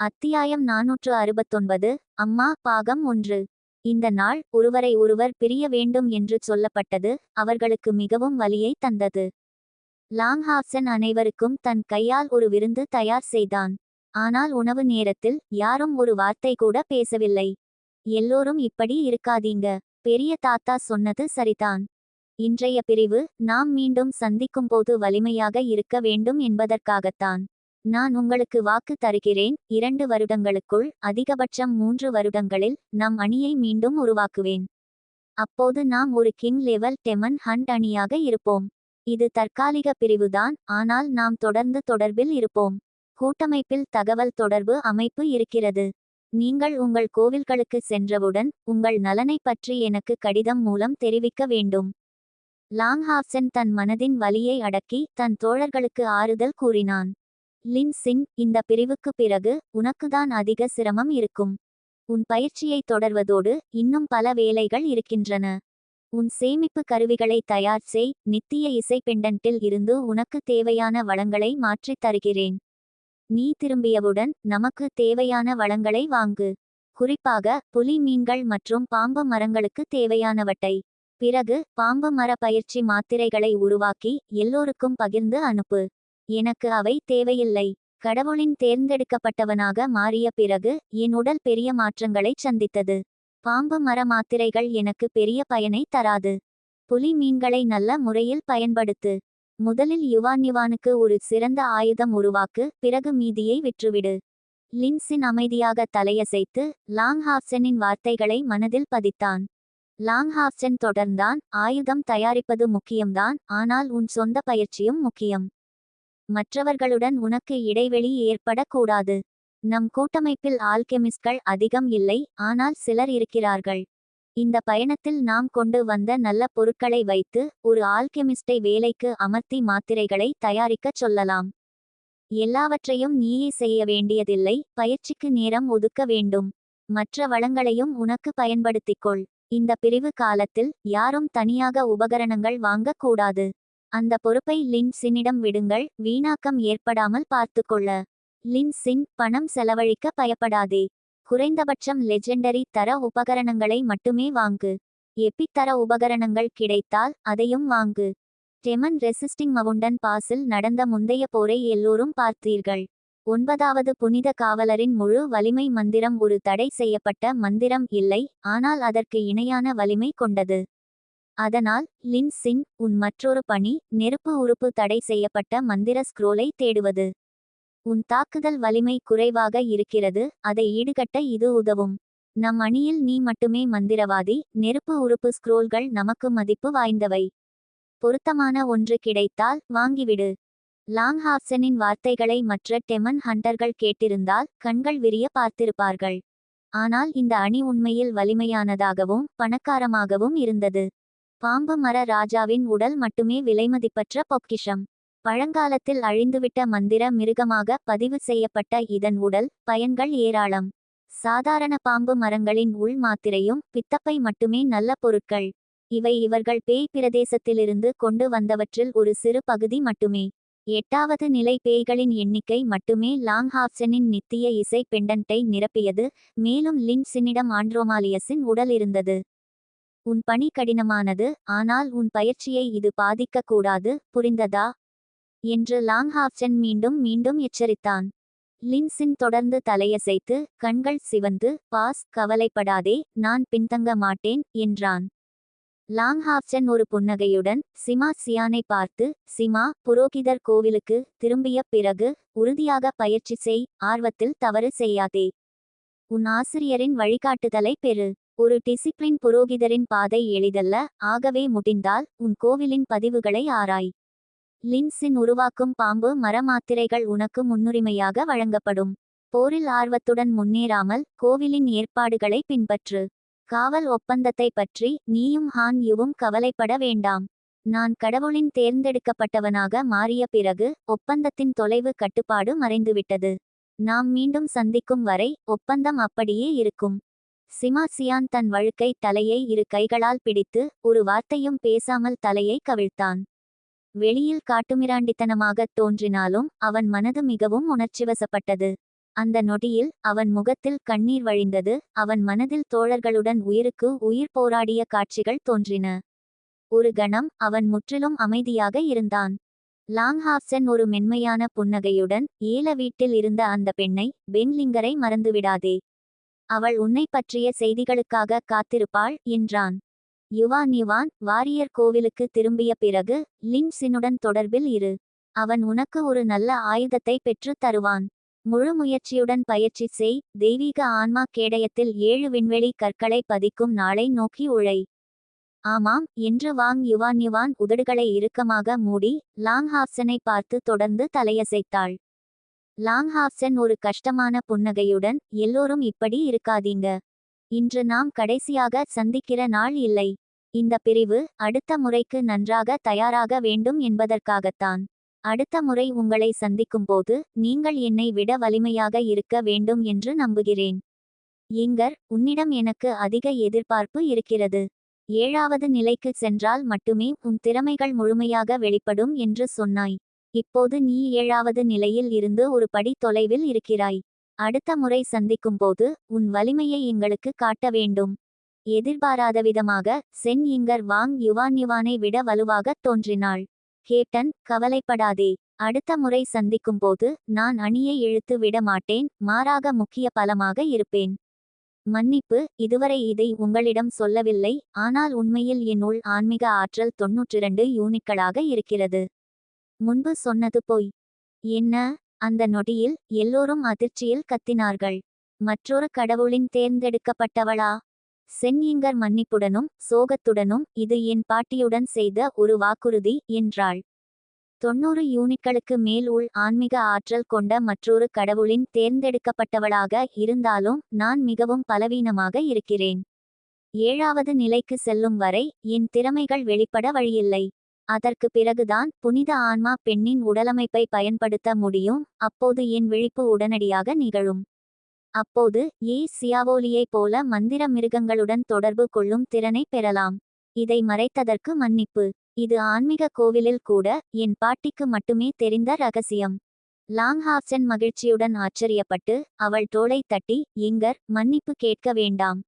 அத்தியாயம் நாநூற்று அறுபத்தொன்பது அம்மா பாகம் ஒன்று. இந்த நாள் ஒருவரை ஒருவர் பிரிய வேண்டும் என்று சொல்லப்பட்டது அவர்களுக்கு மிகவும் வலியை தந்தது. லாங்ஹாப்சன் அனைவருக்கும் தன் கையால் ஒரு விருந்து தயார் செய்தான். ஆனால் உணவு நேரத்தில் யாரும் ஒரு வார்த்தை கூட பேசவில்லை. எல்லோரும் இப்படி இருக்காதீங்க பெரிய தாத்தா சொன்னது சரிதான். இன்றைய பிரிவு நாம் மீண்டும் சந்திக்கும்போது வலிமையாக இருக்க வேண்டும் என்பதற்காகத்தான். நான் உங்களுக்கு வாக்கு தருகிறேன். இரண்டு வருடங்களுக்குள் அதிகபட்சம் மூன்று வருடங்களில் நம் அணியை மீண்டும் உருவாக்குவேன். அப்போது நாம் ஒரு கிங் லெவல் டெமன் ஹண்ட் அணியாக இருப்போம். இது தற்காலிக பிரிவுதான் ஆனால் நாம் தொடர்ந்து தொடர்பில் இருப்போம். கூட்டமைப்பில் தகவல் தொடர்பு அமைப்பு இருக்கிறது. நீங்கள் உங்கள் கோவில்களுக்கு சென்றவுடன் உங்கள் நலனை பற்றி எனக்கு கடிதம் மூலம் தெரிவிக்க வேண்டும். லாங்ஹாப்சன் தன் மனதின் வலியை அடக்கி தன் தோழர்களுக்கு ஆறுதல் கூறினான். லின் சின் இந்த பிரிவுக்கு பிறகு உனக்குதான் அதிக சிரமம் இருக்கும். உன் பயிற்சியை தொடர்வதோடு இன்னும் பல வேலைகள் இருக்கின்றன. உன் சேமிப்பு கருவிகளை தயார் செய் நித்திய இசை பெண்டன்ட்டில் இருந்து உனக்கு தேவையான வளங்களை மாற்றித் தருகிறேன். நீ திரும்பியவுடன் நமக்கு தேவையான வளங்களை வாங்கு. குறிப்பாக புலி மீன்கள் மற்றும் பாம்பு மரங்களுக்கு தேவையானவற்றை. பிறகு பாம்பு மர பயிற்சி மாத்திரைகளை உருவாக்கி எல்லோருக்கும் பகிர்ந்து அனுப்பு. எனக்கு அவை தேவையில்லை. கடவுளின் தேர்ந்தெடுக்கப்பட்டவனாக மாறிய பிறகு என் உடல் பெரிய மாற்றங்களைச் சந்தித்தது. பாம்பு மர மாத்திரைகள் எனக்கு பெரிய பயனை தராது. புலி மீன்களை நல்ல முறையில் பயன்படுத்து. முதலில் யுவான் யுவானுக்கு ஒரு சிறந்த ஆயுதம் உருவாக்கு பிறகு மீதியை விற்றுவிடு. லின்சின் அமைதியாக தலையசைத்து லாங்ஹாப்சனின் வார்த்தைகளை மனதில் பதித்தான். லாங்ஹாப்சன் தொடர்ந்தான் ஆயுதம் தயாரிப்பது முக்கியம்தான் ஆனால் உன் சொந்த பயிற்சியும் முக்கியம். மற்றவர்களுடன் உனக்கு இடைவெளி ஏற்படக்கூடாது. நம் கூட்டமைப்பில் ஆல்கெமிஸ்ட்கள் அதிகம் இல்லை ஆனால் சிலர் இருக்கிறார்கள். இந்த பயணத்தில் நாம் கொண்டு வந்த நல்ல பொருட்களை வைத்து ஒரு ஆல்கெமிஸ்டை வேலைக்கு அமர்த்தி மாத்திரைகளை தயாரிக்கச் சொல்லலாம். எல்லாவற்றையும் நீயே செய்ய வேண்டியதில்லை பயிற்சிக்கு நேரம் ஒதுக்க வேண்டும். மற்ற வளங்களையும் உனக்கு பயன்படுத்திக்கொள். இந்த பிரிவு காலத்தில் யாரும் தனியாக உபகரணங்கள் வாங்கக்கூடாது. அந்த பொறுப்பை லின் சின்னிடம் விடுங்கள் வீணாக்கம் ஏற்படாமல் பார்த்துக்கொள்ள. லின் சின் பணம் செலவழிக்க பயப்படாதே. குறைந்தபட்சம் லெஜெண்டரி தர உபகரணங்களை மட்டுமே வாங்கு. எபிக் தர உபகரணங்கள் கிடைத்தால் அதையும் வாங்கு. டெமன் ரெசிஸ்டிங் மவுண்டன் பாஸில் நடந்த முந்தைய போரை எல்லோரும் பார்த்தீர்கள். ஒன்பதாவது புனித காவலரின் முழு வலிமை மந்திரம் ஒரு தடை செய்யப்பட்ட மந்திரம் இல்லை ஆனால் அதற்கு இணையான வலிமை கொண்டது. அதனால் லின் சின் உன் மற்றொரு பணி நெருப்பு உறுப்பு தடை செய்யப்பட்ட மந்திர ஸ்க்ரோலை தேடுவது. உன் தாக்குதல் வலிமை குறைவாக இருக்கிறது அதை ஈடுகட்ட இது உதவும். நம் அணியில் நீ மட்டுமே மந்திரவாதி நெருப்பு உறுப்பு ஸ்க்ரோல்கள் நமக்கு மதிப்பு வாய்ந்தவை. பொருத்தமான ஒன்று கிடைத்தால் வாங்கிவிடு. லாங்ஹாப்சனின் வார்த்தைகளை மற்ற டெமன் ஹண்டர்கள் கேட்டிருந்தால் கண்கள் விரிய பார்த்திருப்பார்கள். ஆனால் இந்த அணி உண்மையில் வலிமையானதாகவும் பணக்காரமாகவும் இருந்தது. பாம்பு மர ராஜாவின் உடல் மட்டுமே விலைமதிப்பற்ற பொக்கிஷம். பழங்காலத்தில் அழிந்துவிட்ட மந்திர மிருகமாக பதிவு செய்யப்பட்ட இதன் உடல் பயன்கள் ஏராளம். சாதாரண பாம்பு மரங்களின் உள் மாத்திரையும் பித்தப்பை மட்டுமே நல்ல பொருட்கள். இவை இவர்கள் பேய் பிரதேசத்திலிருந்து கொண்டு வந்தவற்றில் ஒரு சிறு பகுதி மட்டுமே. எட்டாவது நிலை பேய்களின் எண்ணிக்கை மட்டுமே லாங் ஹாப்சனின் நித்திய இசை பெண்டன்ட்டை நிரப்பியது மேலும் லின்சினிடம் ஆண்ட்ரோமாலியஸின் உடல் இருந்தது. உன் பணி கடினமானது ஆனால் உன் பயிற்சியை இது பாதிக்கக்கூடாது புரிந்ததா? என்று லாங்ஹாப்சன் மீண்டும் மீண்டும் எச்சரித்தான். லின்சின் தொடர்ந்து தலையசைத்து கண்கள் சிவந்து பாஸ் கவலைப்படாதே நான் பின்தங்க மாட்டேன் என்றான். லாங்ஹாப்சன் ஒரு புன்னகையுடன் சிமா சியானை பார்த்து சிமா புரோகிதர் கோவிலுக்கு திரும்பிய பிறகு உறுதியாக பயிற்சி செய் ஆர்வத்தில் தவறு செய்யாதே. உன் ஆசிரியரின் வழிகாட்டுதலை பெறு. ஒரு டிசிப்ளின் புரோகிதரின் பாதை எளிதல்ல ஆகவே முடிந்தால் உன் கோவிலின் பதிவுகளை ஆராய். லின்ஸின் உருவாக்கும் பாம்பு மர மாத்திரைகள் உனக்கு முன்னுரிமையாக வழங்கப்படும். போரில் ஆர்வத்துடன் முன்னேறாமல் கோவிலின் ஏற்பாடுகளை பின்பற்று. காவல் ஒப்பந்தத்தை பற்றி நீயும் ஹான் யுவும் கவலைப்பட வேண்டாம். நான் கடவுளின் தேர்ந்தெடுக்கப்பட்டவனாக மாறிய பிறகு ஒப்பந்தத்தின் தொலைவு கட்டுப்பாடு மறைந்துவிட்டது. நாம் மீண்டும் சந்திக்கும் வரை ஒப்பந்தம் அப்படியே இருக்கும். சிமாசியான் தன் வழுக்கை தலையை இரு கைகளால் பிடித்து ஒரு வார்த்தையும் பேசாமல் தலையை கவிழ்த்தான். வெளியில் காட்டுமிராண்டித்தனமாகத் தோன்றினாலும் அவன் மனது மிகவும் உணர்ச்சிவசப்பட்டது. அந்த நொடியில் அவன் முகத்தில் கண்ணீர் வழிந்தது அவன் மனதில் தோழர்களுடன் உயிருக்கு உயிர் போராடிய காட்சிகள் தோன்றின. ஒரு கணம் அவன் முற்றிலும் அமைதியாக இருந்தான். லாங்ஹாப்சன் ஒரு மென்மையான புன்னகையுடன் ஏல வீட்டில் இருந்த அந்த பெண்ணை பென்லிங்கரை மறந்துவிடாதே. அவள் உன்னை பற்றிய செய்திகளுக்காக காத்திருப்பாள் என்றான். யுவான் யுவான் வாரியர் கோவிலுக்கு திரும்பிய பிறகு லின்சினுடன் தொடர்பில் இரு. அவன் உனக்கு ஒரு நல்ல ஆயுதத்தை பெற்றுத் தருவான். முழு முயற்சியுடன் பயிற்சி செய். தெய்வீக ஆன்மா கேடயத்தில் ஏழு விண்வெளி கற்களை பதிக்கும் நாளை நோக்கி உழை. ஆமாம் என்று வாங் யுவான் யுவான் உதடுகளை இறுக்கமாக மூடி லாங் ஹாப்சனை பார்த்து தொடர்ந்து தலையசைத்தாள். லாங்ஹாப்சன் ஒரு கஷ்டமான புன்னகையுடன் எல்லோரும் இப்படி இருக்காதீங்க. இன்று நாம் கடைசியாக சந்திக்கிற நாள் இல்லை. இந்த பிரிவு அடுத்த முறைக்கு நன்றாக தயாராக வேண்டும் என்பதற்காகத்தான். அடுத்த முறை உங்களை சந்திக்கும்போது நீங்கள் என்னை விட வலிமையாக இருக்க வேண்டும் என்று நம்புகிறேன். இங்கர் உன்னிடம் எனக்கு அதிக எதிர்பார்ப்பு இருக்கிறது. ஏழாவது நிலைக்கு சென்றால் மட்டுமே உன் திறமைகள் முழுமையாக வெளிப்படும் என்று சொன்னாய். இப்போது நீ ஏழாவது நிலையில் இருந்து ஒரு படி தொலைவில் இருக்கிறாய். அடுத்த முறை சந்திக்கும்போது உன் வலிமையை எங்களுக்கு காட்ட வேண்டும். எதிர்பாராத விதமாக சென் இங்கர் வாங் யுவான் யுவானை விட வலுவாகத் தோன்றினாள். கேட்டன் கவலைப்படாதே. அடுத்த முறை சந்திக்கும்போது நான் அணியை இழுத்து விட மாட்டேன் மாறாக முக்கிய பலமாக இருப்பேன். மன்னிப்பு இதுவரை இதை உங்களிடம் சொல்லவில்லை ஆனால் உண்மையில் என் உள் ஆன்மீக ஆற்றல் தொன்னூற்றிரண்டு யூனிட்களாக இருக்கிறது. முன்பு சொன்னது போய். என்ன? அந்த நொடியில் எல்லோரும் அதிர்ச்சியில் கத்தினார்கள். மற்றொரு கடவுளின் தேர்ந்தெடுக்கப்பட்டவளா? சென்யிங்கர் மன்னிப்புடனும் சோகத்துடனும் இது என் பாட்டியுடன் செய்த ஒரு வாக்குறுதி என்றாள். தொன்னூறு யூனிட்களுக்கு மேல் உள் ஆன்மீக ஆற்றல் கொண்ட மற்றொரு கடவுளின் தேர்ந்தெடுக்கப்பட்டவளாக இருந்தாலும் நான் மிகவும் பலவீனமாக இருக்கிறேன். ஏழாவது நிலைக்கு செல்லும் வரை என் திறமைகள் வெளிப்பட வழியில்லை. அதற்கு பிறகுதான் புனித ஆன்மா பெண்ணின் உடலமைப்பை பயன்படுத்த முடியும். அப்போது என் விழிப்பு உடனடியாக நிகழும். அப்போது ஏ சியாவோலியைப் போல மந்திர மிருகங்களுடன் தொடர்பு கொள்ளும் திறனை பெறலாம். இதை மறைத்ததற்கு மன்னிப்பு. இது ஆன்மீக கோவிலில் கூட என் பாட்டிக்கு மட்டுமே தெரிந்த ரகசியம். லாங்ஹாப்சன் மகிழ்ச்சியுடன் ஆச்சரியப்பட்டு அவள் தோளை தட்டி எங்கர் மன்னிப்பு கேட்க வேண்டாம்.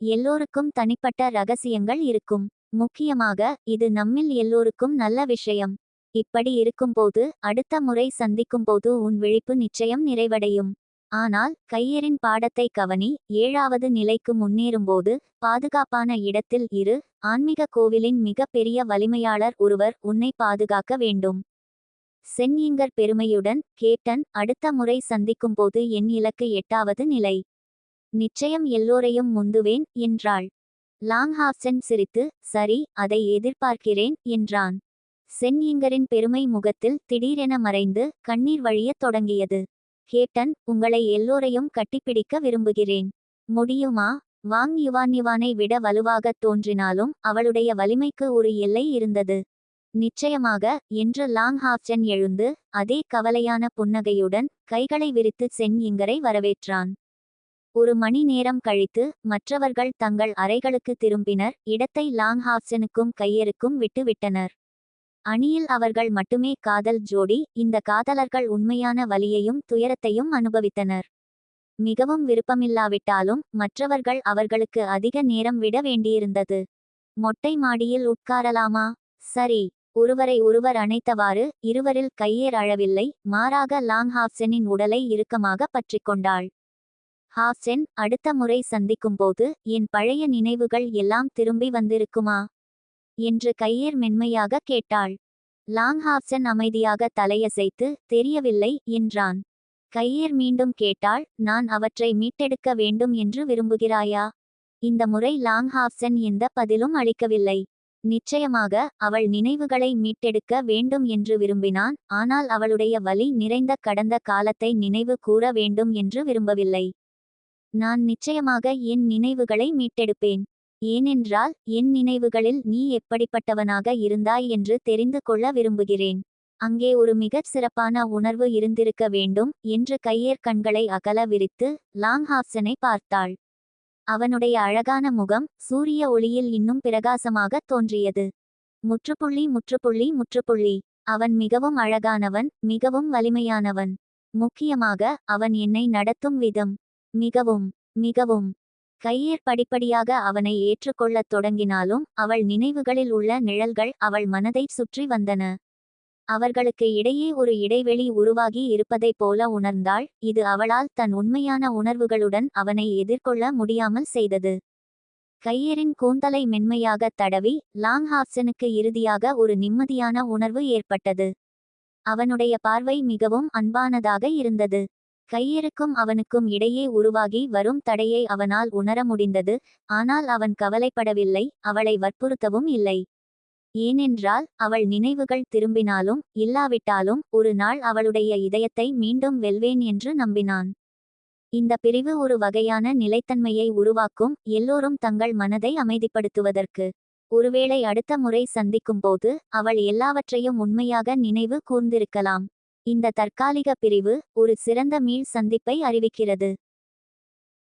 எல்லோருக்கும் தனிப்பட்ட ரகசியங்கள் இருக்கும். முக்கியமாக இது நம்மில் எல்லோருக்கும் நல்ல விஷயம். இப்படி இருக்கும்போது அடுத்த முறை சந்திக்கும்போது உன் விழிப்பு நிச்சயம் நிறைவடையும். ஆனால் கையரின் பாடத்தை கவனி ஏழாவது நிலைக்கு முன்னேறும்போது பாதுகாப்பான இடத்தில் இரு ஆன்மீக கோவிலின் மிக பெரிய வலிமையாளர் ஒருவர் உன்னை பாதுகாக்க வேண்டும். சென்யிங்கர் பெருமையுடன் கேப்டன் அடுத்த முறை சந்திக்கும்போது என் இலக்கு எட்டாவது நிலை. நிச்சயம் எல்லோரையும் முந்துவேன் என்றாள். லாங்ஹாப்சன் சிரித்து சரி அதை எதிர்பார்க்கிறேன் என்றான். சென்யிங்கரின் பெருமை முகத்தில் திடீரென மறைந்து கண்ணீர் வழியத் தொடங்கியது. கேப்டன் உங்களை எல்லோரையும் கட்டிப்பிடிக்க விரும்புகிறேன். முடியுமா? வாங் யுவான் யுவானை விட வலுவாகத் தோன்றினாலும் அவளுடைய வலிமைக்கு ஒரு எல்லை இருந்தது. நிச்சயமாக என்று லாங் ஹாப்சன் எழுந்து அதே கவலையான புன்னகையுடன் கைகளை விரித்து சென் இங்கரை வரவேற்றான். ஒரு மணி நேரம் கழித்து மற்றவர்கள் தங்கள் அறைகளுக்கு திரும்பினர். இடத்தை லாங் ஹாப்சனுக்கும் கையருக்கும் விட்டுவிட்டனர். அணியில் அவர்கள் மட்டுமே காதல் ஜோடி இந்த காதலர்கள் உண்மையான வலியையும் துயரத்தையும் அனுபவித்தனர். மிகவும் விருப்பமில்லாவிட்டாலும் மற்றவர்கள் அவர்களுக்கு அதிக நேரம் விட வேண்டியிருந்தது. மொட்டை மாடியில் உட்காரலாமா? சரி. ஒருவரை ஒருவர் அணைத்தவாறு இருவரில் கையேறழவில்லை மாறாக லாங்ஹாப்சனின் உடலை இறுக்கமாக பற்றிக்கொண்டாள் ஹாஃப்சென் அடுத்த முறை சந்திக்கும்போது என் பழைய நினைவுகள் எல்லாம் திரும்பி வந்திருக்குமா என்று கையேர் மென்மையாக கேட்டாள். லாங் லாங்ஹாப்சன் அமைதியாக தலையசைத்து தெரியவில்லை என்றான். கையேர் மீண்டும் கேட்டாள் நான் அவற்றை மீட்டெடுக்க வேண்டும் என்று விரும்புகிறாயா இந்த முறை லாங் ஹாஃப்சன் எந்த பதிலும் அளிக்கவில்லை. நிச்சயமாக அவள் நினைவுகளை மீட்டெடுக்க வேண்டும் என்று விரும்பினான் ஆனால் அவளுடைய வலி நிறைந்த கடந்த காலத்தை நினைவு கூற வேண்டும் என்று விரும்பவில்லை. நான் நிச்சயமாக என் நினைவுகளை மீட்டெடுப்பேன். ஏனென்றால் என் நினைவுகளில் நீ எப்படிப்பட்டவனாக இருந்தாய் என்று தெரிந்து கொள்ள விரும்புகிறேன். அங்கே ஒரு மிகச் சிறப்பான உணர்வு இருந்திருக்க வேண்டும் என்று கையேர் கண்களை அகல விரித்து லாங்ஹாப்சனை பார்த்தாள். அவனுடைய அழகான முகம் சூரிய ஒளியில் இன்னும் பிரகாசமாகத் தோன்றியது. முற்றுப்புள்ளி முற்றுப்புள்ளி முற்றுப்புள்ளி. அவன் மிகவும் அழகானவன் மிகவும் வலிமையானவன். முக்கியமாக அவன் என்னை நடத்தும் விதம். மிகவும் மிகவும் கையேர் படிப்படியாக அவனை ஏற்றுக்கொள்ளத் தொடங்கினாலும் அவள் நினைவுகளில் உள்ள நிழல்கள் அவள் மனதைச் சுற்றி வந்தன. அவர்களுக்கு இடையே ஒரு இடைவெளி உருவாகி இருப்பதைப் போல உணர்ந்தாள். இது அவளால் தன் உண்மையான உணர்வுகளுடன் அவனை எதிர்கொள்ள முடியாமல் செய்தது. கையரின் கூந்தலை மென்மையாகத் தடவி லாங் ஹாப்சனுக்கு இறுதியாக ஒரு நிம்மதியான உணர்வு ஏற்பட்டது. அவனுடைய பார்வை மிகவும் அன்பானதாக இருந்தது. கையிருக்கும் அவனுக்கும் இடையே உருவாகி வரும் தடையை அவனால் உணர முடிந்தது ஆனால் அவன் கவலைப்படவில்லை அவளை வற்புறுத்தவும் இல்லை. ஏனென்றால் அவள் நினைவுகள் திரும்பினாலும் இல்லாவிட்டாலும் ஒரு நாள் அவளுடைய இதயத்தை மீண்டும் வெல்வேன் என்று நம்பினான். இந்த பிரிவு ஒரு வகையான நிலைத்தன்மையை உருவாக்கும் எல்லோரும் தங்கள் மனதை அமைதிப்படுத்துவதற்கு. ஒருவேளை அடுத்த முறை சந்திக்கும்போது அவள் எல்லாவற்றையும் உண்மையாக நினைவு கூர்ந்திருக்கலாம். இந்த தற்காலிக பிரிவு ஒரு சிறந்த மீள் சந்திப்பை அறிவிக்கிறது.